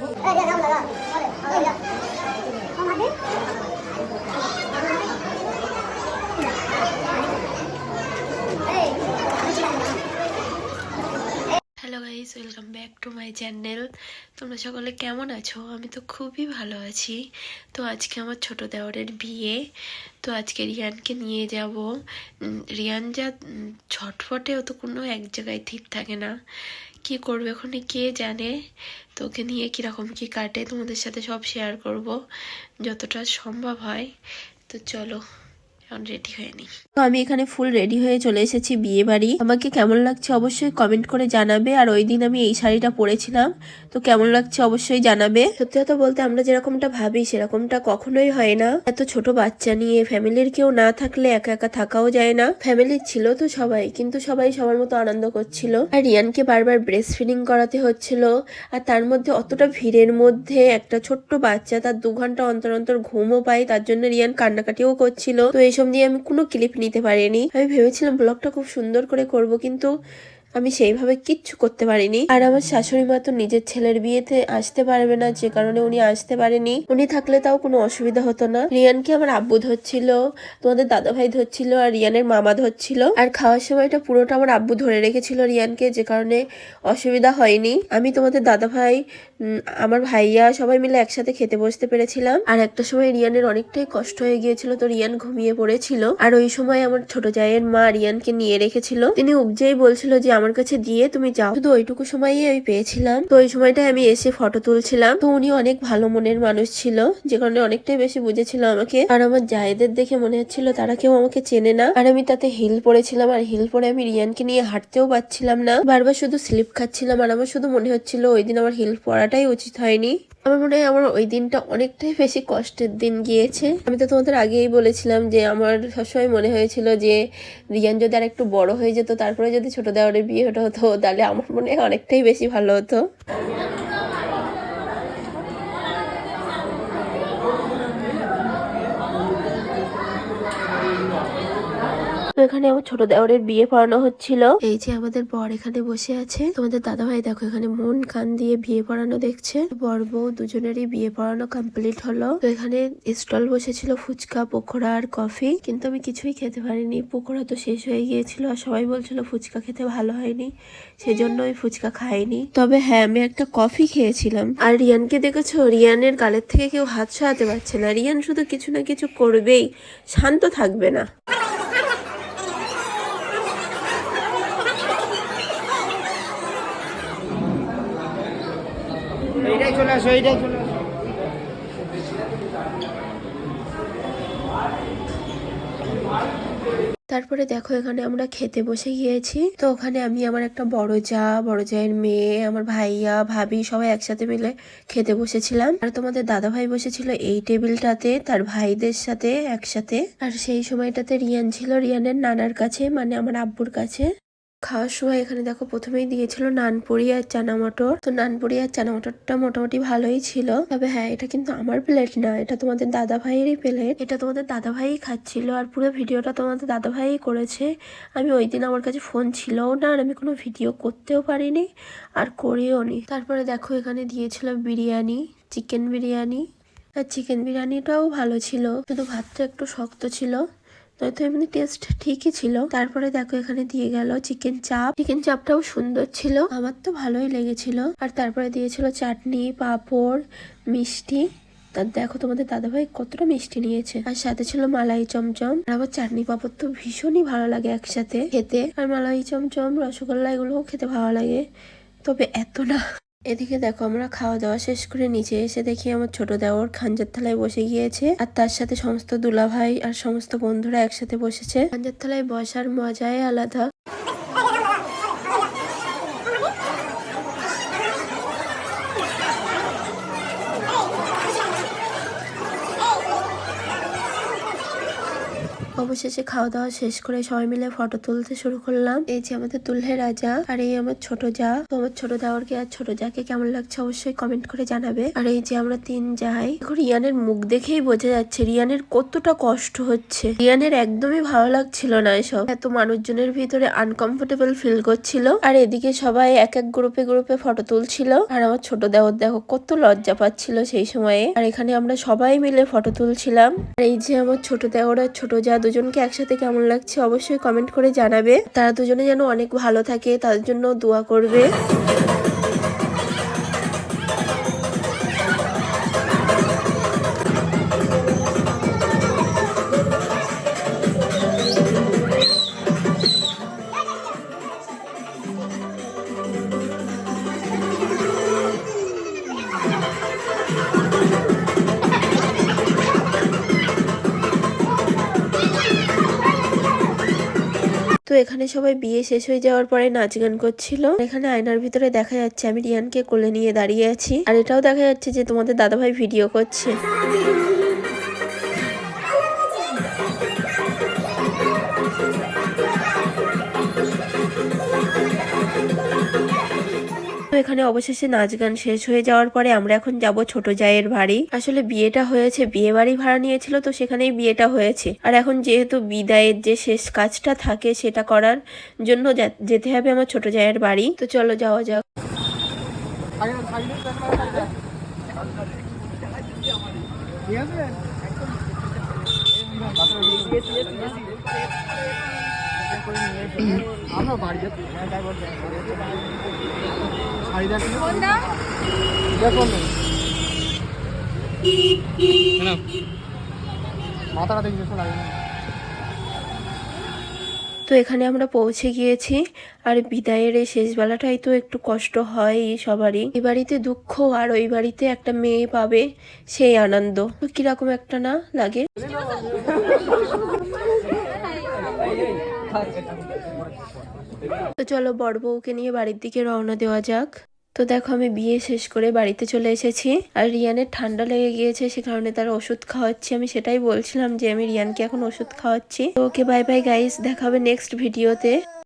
哎呀呀 hello guys welcome back to my channel তোমরা সকলে কেমন আছো? আমি তো খুবই ভালো আছি। তো আজকে আমার ছোট দেওরের বিয়ে। তো আজকে রিয়ানকে নিয়ে যাব। রিয়ান যা ছটফটে ও তো কোনো এক জায়গায় ঠিক থাকে না। কি করবে ওখানে কে জানে? তো ওকে নিয়ে কীরকম কি কাটে তোমাদের সাথে সব শেয়ার করব, যতটা সম্ভব হয়। তো চলো। এখন রেডি হয়ে তো আমি এখানে ফুল রেডি হয়ে চলে এসেছি বিয়ে বাড়ি। আমাকে কেমন লাগছে অবশ্যই কমেন্ট করে জানাবে। আর ওই দিন আমি এই শাড়িটা পরেছিলাম। তো কেমন লাগছে অবশ্যই জানাবে। সত্যি কথা বলতে আমরা যেরকমটা ভাবি, সেরকমটা কখনোই হয় না। এত ছোট বাচ্চা নিয়ে ফ্যামিলির কেউ না থাকলে একা একা থাকাও যায় না। ফ্যামিলির ছিল তো সবাই, কিন্তু সবাই সবার মতো আনন্দ করছিল। আর রিয়ানকে বারবার ব্রেস্ট ফিডিং করাতে হচ্ছিল। আর তার মধ্যে অতটা ভিড়ের মধ্যে একটা ছোট্ট বাচ্চা, তার দু ঘণ্টা অন্তর অন্তর ঘুমও পায়, তার জন্য রিয়ান কান্নাকাটিও করছিল। তো এইসব নিয়ে আমি কোনো ক্লিপ নিতে পারিনি। আমি ভেবেছিলাম ব্লগটা খুব সুন্দর করে করব, কিন্তু আমি সেইভাবে কিচ্ছু করতে পারিনি। আর আমার শাশুড়ি মা তো নিজের ছেলের বিয়েতে আসতে পারবে না, যে কারণে উনি আসতে পারেনি। উনি থাকলে তাও কোনো অসুবিধা হতো না। রিয়ানকে আমার আব্বু ধরছিল, তোমাদের দাদা ভাই ধরছিল, আর রিয়ানের মামা ধরছিল। আর খাওয়ার সময়টা পুরোটা আমার আব্বু ধরে রেখেছিল রিয়ানকে, যে কারণে অসুবিধা হয়নি। আমি তোমাদের দাদা ভাই আমার ভাইয়া সবাই মিলে একসাথে খেতে বসতে পেরেছিলাম। আর একটা সময় রিয়ানের অনেকটাই কষ্ট হয়ে গিয়েছিল তো রিয়ান ঘুমিয়ে পড়েছিল। আর ওই সময় আমার ছোট জায়ের মা রিয়ানকে নিয়ে রেখেছিল। তিনি উপজেই বলছিল যে, আমার কাছে দিয়ে তুমি যাও। শুধু ওইটুকু সময়ই আমি পেয়েছিলাম। তো ওই সময়টায় আমি এসে ফটো তুলছিলাম। তো উনি অনেক ভালো মনের মানুষ ছিল, যে কারণে অনেকটাই বেশি বুঝেছিল আমাকে। আর আমার জায়েদের দেখে মনে হচ্ছিল, তারা কেউ আমাকে চেনে না। আর আমি তাতে হিল পরেছিলাম আর হিল পরে আমি রিয়ানকে নিয়ে হাঁটতেও পারছিলাম না। বারবার শুধু স্লিপ খাচ্ছিলাম, আর আমার শুধু মনে হচ্ছিল, ওই দিন আমার হিল পরাটাই উচিত হয়নি। আমার মনে হয় আমার ওই দিনটা অনেকটাই বেশি কষ্টের দিন গিয়েছে। আমি তো তোমাদের আগেই বলেছিলাম যে আমার সবসময় মনে হয়েছিল যে রিয়ান যদি আর একটু বড় হয়ে যেত, তারপরে যদি ছোট দেওয়ারের বিয়ে হতো, তাহলে আমার মনে হয় অনেকটাই বেশি ভালো হতো। তো এখানে আমার ছোট দেওরের বিয়ে পড়ানো হচ্ছিল। এই যে আমাদের বর এখানে বসে আছে। তোমাদের দাদা ভাই দেখো, এখানে মন কান দিয়ে বিয়ে পড়ানো দেখছে। বর বউ দুজনেরই বিয়ে পড়ানো কমপ্লিট হলো। তো এখানে স্টল বসেছিল ফুচকা, পকোড়া আর কফি কিন্তু আমি কিছুই খেতে পারিনি। পকোড়া তো শেষ হয়ে গিয়েছিল আর সবাই বলছিল ফুচকা খেতে ভালো হয়নি। সেজন্য আমি ফুচকা খাইনি। তবে হ্যাঁ আমি একটা কফি খেয়েছিলাম। আর রিয়ানকে দেখেছ? রিয়ানের গালের থেকে কেউ হাত সরাতে পারছে না। রিয়ান শুধু কিছু না কিছু করবেই। শান্ত থাকবে না। তারপরে দেখো এখানে আমরা খেতে বসে গিয়েছি। তো ওখানে আমি আমার একটা বড় যা, বড় জায়ের মেয়ে, আমার ভাইয়া, ভাবি সবাই একসাথে মিলে খেতে বসেছিলাম। আর তোমাদের দাদা ভাই বসেছিল এই টেবিলটাতে, তার ভাইদের সাথে একসাথে। আর সেই সময়টাতে রিয়ান ছিল, রিয়ানের নানার কাছে মানে আমার আব্বুর কাছে। খাওয়ার সময় এখানে দেখো প্রথমেই দিয়েছিল নানপুরি আর চানা মটর। তো নানপুরি আর চানা মটরটা মোটামুটি ভালোই ছিল। তবে হ্যাঁ এটা কিন্তু আমার প্লেট না, এটা তোমাদের দাদা ভাইয়েরই প্লেট এটা তোমাদের দাদা ভাই খাচ্ছিল আর পুরো ভিডিওটা তোমাদের দাদা ভাই করেছে। আমি ওই দিন আমার কাছে ফোন ছিলও না আর আমি কোনো ভিডিও করতেও পারিনি আর করিও নি। তারপরে দেখো এখানে দিয়েছিল বিরিয়ানি চিকেন বিরিয়ানি। আর চিকেন বিরিয়ানিটাও ভালো ছিল, শুধু ভাতটা একটু শক্ত ছিল। নয়তো এমনি টেস্ট ঠিকই ছিল। তারপরে দেখো এখানে দিয়ে গেল চিকেন চাপ চিকেন চাপটাও সুন্দর ছিল। আমার তো ভালোই লেগেছিল। আর তারপরে দিয়েছিল চাটনি, পাঁপড়, মিষ্টি। তার দেখো তোমাদের দাদাভাই কতটা মিষ্টি নিয়েছে। আর সাথে ছিল মালাই চমচম। আর আবার চাটনি, পাঁপড় তো ভীষণই ভালো লাগে একসাথে খেতে। আর মালাই চমচম, রসগোল্লা, এগুলোও খেতে ভালো লাগে। তবে এত না। এদিকে দেখো, আমরা খাওয়া দাওয়া শেষ করে নিচে এসে দেখি আমার ছোট দেওয়ার খাঞ্জার থালায় বসে গিয়েছে আর তার সাথে সমস্ত দুলাভাই আর সমস্ত বন্ধুরা একসাথে বসেছে। খাঞ্জার থালায় বসার মজাই আলাদা। অবশেষে খাওয়া দাওয়া শেষ করে সবাই মিলে ফটো তুলতে শুরু করলাম। এই যে আমাদের দুল্হে রাজা আর এই আমার ছোট যা। তো আমার ছোট দেওয়ারকে আর ছোট যাকে কেমন লাগছে অবশ্যই কমেন্ট করে জানাবে। আর এই যে আমরা তিন যাই। এখন রিয়ানের মুখ দেখেই বোঝা যাচ্ছে রিয়ানের কতটা কষ্ট হচ্ছে। রিয়ানের একদমই ভালো লাগছিল না এসব। এত মানুষজনের ভিতরে আনকমফোর্টেবল ফিল করছিল। আর এদিকে সবাই এক এক গ্রুপে গ্রুপে ফটো তুলছিল। আর আমার ছোট দেওর দেখো কত লজ্জা পাচ্ছিল সেই সময়ে। আর এখানে আমরা সবাই মিলে ফটো তুলছিলাম। আর এই যে আমার ছোট দেওর আর ছোট যা দুজনকে একসাথে কেমন লাগছে অবশ্যই কমেন্ট করে জানাবে। তারা দুজনে যেন অনেক ভালো থাকে, তাদের জন্য দোয়া করবে। এখানে সবাই বিয়ে শেষ হয়ে যাওয়ার পরে নাচ গান করছিল। এখানে আয়নার ভিতরে দেখা যাচ্ছে আমি রিয়ানকে কোলে নিয়ে দাঁড়িয়ে আছি। আর এটাও দেখা যাচ্ছে যে তোমাদের দাদাভাই ভিডিও করছে। এখানে অবশেষে নাচ গান শেষ হয়ে যাওয়ার পরে আমরা এখন যাব ছোট জায়ের বাড়ি। আসলে বিয়েটা হয়েছে, বিয়ে বাড়ি ভাড়া নিয়েছিল তো সেখানেই বিয়েটা হয়েছে। আর এখন যেহেতু বিদায়ের যে শেষ কাজটা থাকে সেটা করার জন্য যেতে হবে আমার ছোট জায়ের বাড়ি। তো চলো যাওয়া যাক। ঠিক আছে তো এখানে আমরা পৌঁছে গিয়েছি, আর বিদায়ের এই শেষ বেলাটাই তো একটু কষ্ট হয় সবারই। এই বাড়িতে দুঃখ, আর ওই বাড়িতে একটা মেয়ে পাবে, সেই আনন্দ। কীরকম একটা না লাগে? তো চলো বড় বউকে নিয়ে বাড়ির দিকে রওনা দেওয়া যাক। তো দেখো আমি বিয়ে শেষ করে বাড়িতে চলে এসেছি। আর রিয়ানের ঠান্ডা লেগে গিয়েছে, সে কারণে তার ওষুধ খাওয়াচ্ছি। আমি সেটাই বলছিলাম যে আমি রিয়ানকে এখন ওষুধ খাওয়াচ্ছি। তো ওকে বাই বাই গাইস দেখাবে নেক্সট ভিডিওতে